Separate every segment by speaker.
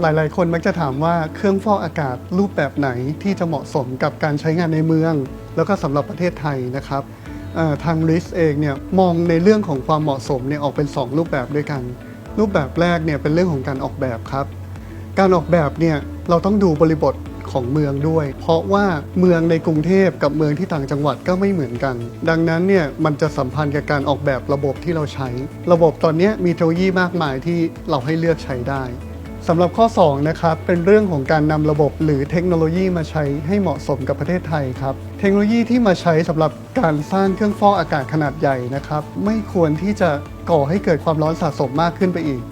Speaker 1: หลาย ๆ คนมักจะถามว่าเครื่องฟอกอากาศรูปแบบไหนที่จะเหมาะสมกับการใช้งานในเมือง แล้วก็สำหรับประเทศไทยนะครับทางริสเองเนี่ยมองในเรื่องของความเหมาะสมเนี่ยออกเป็น 2 รูปแบบด้วยกัน รูปแบบแรกเนี่ยเป็นเรื่องของการออกแบบครับ การออกแบบเนี่ยเราต้องดูบริบทของเมืองด้วย เพราะว่าเมืองในกรุงเทพกับเมืองที่ต่างจังหวัดก็ไม่เหมือนกัน ดังนั้นเนี่ยมันจะสัมพันธ์กับการออกแบบระบบที่เราใช้ ระบบตอนนี้มีเทคโนโลยีมากมายที่เราให้เลือกใช้ได้ สำหรับข้อ 2 นะครับ เป็นเรื่องของการนำระบบหรือเทคโนโลยีมาใช้ให้เหมาะสมกับประเทศไทยครับ เทคโนโลยีที่มาใช้สำหรับการสร้างเครื่องฟอกอากาศขนาดใหญ่นะครับ ไม่ควรที่จะก่อให้เกิดความร้อนสะสมมากขึ้นไปอีก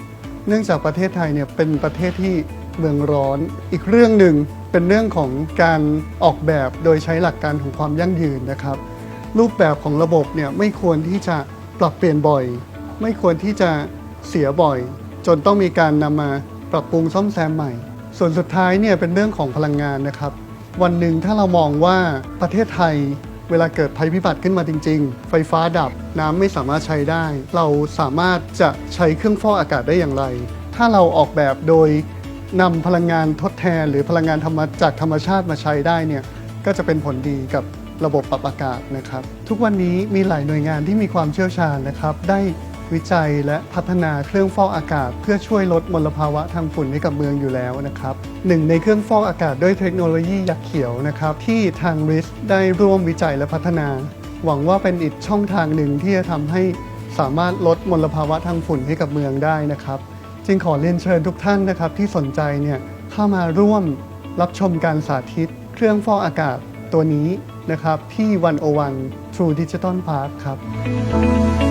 Speaker 1: เนื่องจากประเทศไทยเนี่ยเป็นประเทศที่เมืองร้อน อีกเรื่องหนึ่งเป็นเรื่องของการออกแบบโดยใช้หลักการของความยั่งยืนนะครับ รูปแบบของระบบเนี่ยไม่ควรที่จะปรับเปลี่ยนบ่อย ไม่ควรที่จะเสียบ่อย จนต้องมีการนำมา ปรับปรุงซ่อมแซมใหม่ ส่วนสุดท้ายเนี่ยเป็นเรื่องของพลังงานนะครับ วันหนึ่งถ้าเรามองว่าประเทศไทยเวลาเกิดภัยพิบัติขึ้นมาจริง ๆ ไฟฟ้าดับน้ำไม่สามารถใช้ได้ เราสามารถจะใช้เครื่องฟอกอากาศได้อย่างไร ถ้าเราออกแบบโดยนำพลังงานทดแทน หรือพลังงานธรรมจากธรรมชาติมาใช้ได้เนี่ยก็จะเป็นผลดีกับระบบปรับอากาศนะครับ ทุกวันนี้มีหลายหน่วยงานที่มีความเชี่ยวชาญนะครับ ได้ วิจัยและพัฒนาเครื่องฟอกอากาศ เพื่อช่วยลดมลภาวะทางฝุ่นให้กับเมืองอยู่แล้วนะครับหนึ่งในเครื่องฟอกอากาศด้วยเทคโนโลยียักษ์เขียวนะครับที่ทางริสได้ร่วมวิจัยและพัฒนา หวังว่าเป็นอีกช่องทางหนึ่งที่จะทำให้สามารถลดมลภาวะทางฝุ่นให้กับเมืองได้นะครับ จึงขอเรียนเชิญทุกท่านนะครับที่สนใจเนี่ยเข้ามาร่วมรับชมการสาธิต เครื่องฟอกอากาศตัวนี้นะครับที่101 True Digital Park ครับ